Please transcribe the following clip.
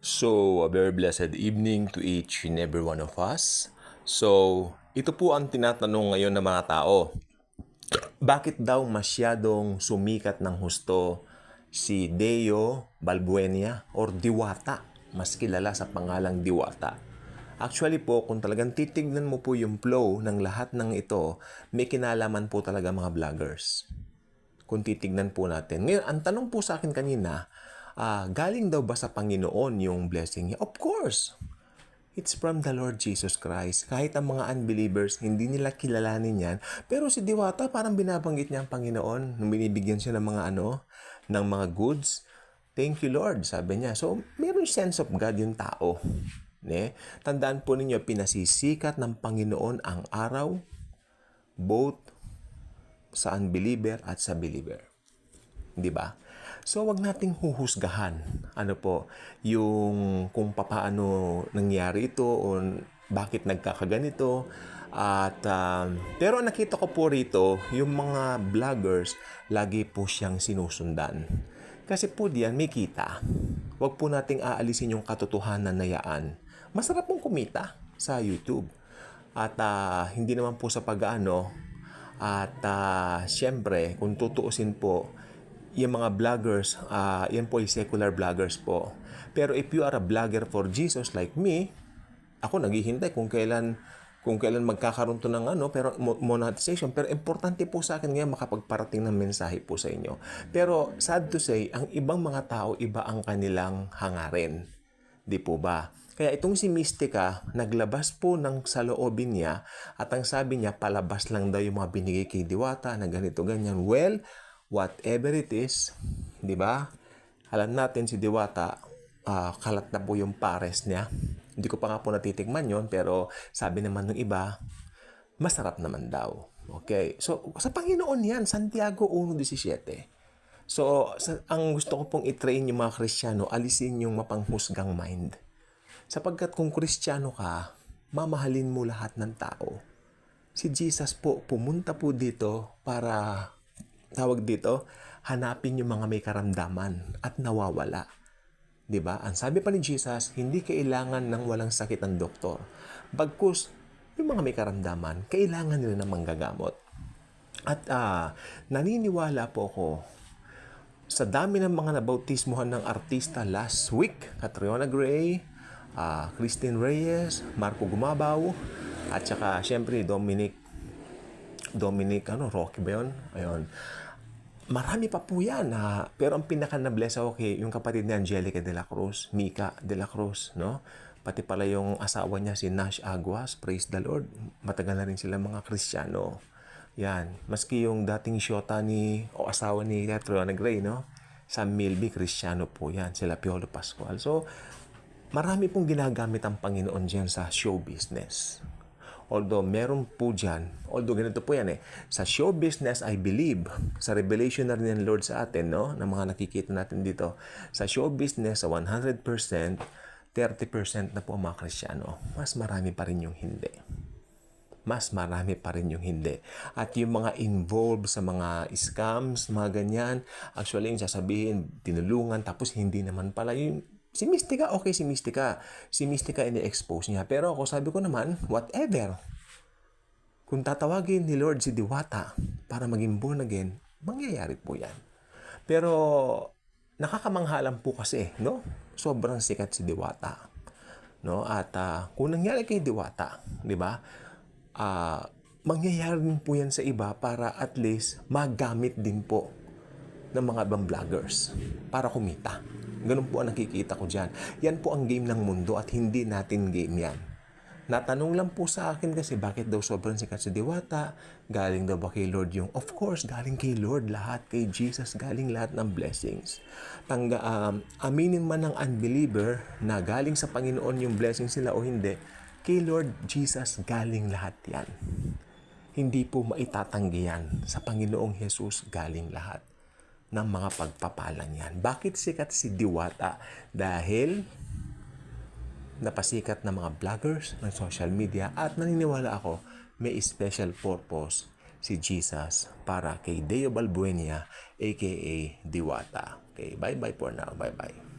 So, a very blessed evening to each and every one of us. So, ito po ang tinatanong ngayon ng mga tao. Bakit daw masyadong sumikat ng husto si Deo Balbuena or Diwata, mas kilala sa pangalang Diwata? Actually po, kung talagang titignan mo po yung flow ng lahat ng ito, may kinalaman po talaga mga vloggers kung titignan po natin. Ngayon, ang tanong po sa akin kanina, ah, galing daw ba sa Panginoon yung blessing niya? Of course! It's from the Lord Jesus Christ. Kahit ang mga unbelievers, hindi nila kilalanin yan. Pero si Diwata, parang binabanggit niya ang Panginoon nung binibigyan siya ng mga ano, ng mga goods. Thank you Lord, sabi niya. So, meron sense of God yung tao. Ne? Tandaan po ninyo, pinasisikat ng Panginoon ang araw, both sa unbeliever at sa believer. 'Di ba? So wag nating huhusgahan ano po yung kung papaano nangyari ito o bakit nagkakaganito at um, pero nakita ko po rito yung mga vloggers lagi po siyang sinusundan. Kasi po diyan may kita. Huwag po nating aalisin yung katotohanan na yaan. Masarap pong kumita sa YouTube. At ah, hindi naman po sa pag-ano, at uh, syempre, kung tutuusin po, yung mga vloggers, ah, yan po ay secular vloggers po. Pero if you are a vlogger for Jesus like me, ako naghihintay kung kailan kung kailan magkakaroon to ng ano pero mo- monetization pero importante po sa akin ngayon makapagparating ng mensahe po sa inyo pero sad to say ang ibang mga tao iba ang kanilang hangarin Di po ba? Kaya itong si Mystica, naglabas po ng saloobin niya at ang sabi niya, palabas lang daw yung mga binigay kay Diwata na ganito, ganyan. Well, whatever it is, di ba? Alam natin si Diwata, ah, kalat na po yung pares niya. Hindi ko pa nga po natitikman yon pero sabi naman ng iba, masarap naman daw. Okay. So, sa Panginoon yan, Santiago 1.17. So, sa, ang gusto ko pong i-train yung mga Kristiyano, alisin yung mapanghusgang mind. Sapagkat kung Kristiyano ka, mamahalin mo lahat ng tao. Si Jesus po, pumunta po dito para, tawag dito, hanapin yung mga may karamdaman at nawawala. 'Di ba? Ang sabi pa ni Jesus, hindi kailangan ng walang sakit ang doktor. Bagkus, yung mga may karamdaman, kailangan nila ng manggagamot. At ah, naniniwala po ako sa dami ng mga nabautismuhan ng artista last week, Catriona Gray, ah, Christine Reyes, Marco Gumabaw, at saka syempre Dominic Dominic ano Rocky ba yun? Ayun. Marami pa po yan ha. Pero ang pinaka na-bless ako kay yung kapatid ni Angelica de la Cruz, Mika de la Cruz, no? Pati pala yung asawa niya si Nash Aguas, praise the Lord. Matagal na rin sila mga Kristiyano. Yan. Maski yung dating syota ni o asawa ni Catriona Gray, no? Sam Milby, Kristiyano po yan. Sila Piolo Pascual. So, marami pong ginagamit ang Panginoon dyan sa show business. Although meron po dyan, although ganito po yan eh, sa show business, I believe, sa revelation na rin ng Lord sa atin, no, ng mga nakikita natin dito, sa show business, sa 100%, 30% na po ang mga Kristiyano. Mas marami pa rin yung hindi. Mas marami pa rin yung hindi. At yung mga involved sa mga scams, mga ganyan, actually yung sasabihin, tinulungan, tapos hindi naman pala yung Si Mystica, okay si Mystica. Si Mystica ini-expose niya. Pero ako sabi ko naman, whatever. Kung tatawagin ni Lord si Diwata para maging born again, mangyayari po yan. Pero nakakamanghalan po kasi, no? Sobrang sikat si Diwata. No? At ah, kung nangyari kay Diwata, di ba? Ah, mangyayari din po yan sa iba para at least magamit din po ng mga ibang vloggers para kumita. Ganun po ang nakikita ko dyan. Yan po ang game ng mundo at hindi natin game yan. Natanong lang po sa akin kasi bakit daw sobrang sikat si Diwata? Galing daw ba kay Lord yung? Of course, galing kay Lord lahat. Kay Jesus, galing lahat ng blessings. Tangga, um, aminin man ng unbeliever na galing sa Panginoon yung blessings nila o hindi, kay Lord Jesus galing lahat yan. Hindi po maitatanggi yan. Sa Panginoong Jesus galing lahat ng mga pagpapalang yan. Bakit sikat si Diwata? Dahil napasikat ng mga vloggers ng social media at naniniwala ako may special purpose si Jesus para kay Deo Balbuena aka Diwata. Okay, bye-bye for now. Bye-bye.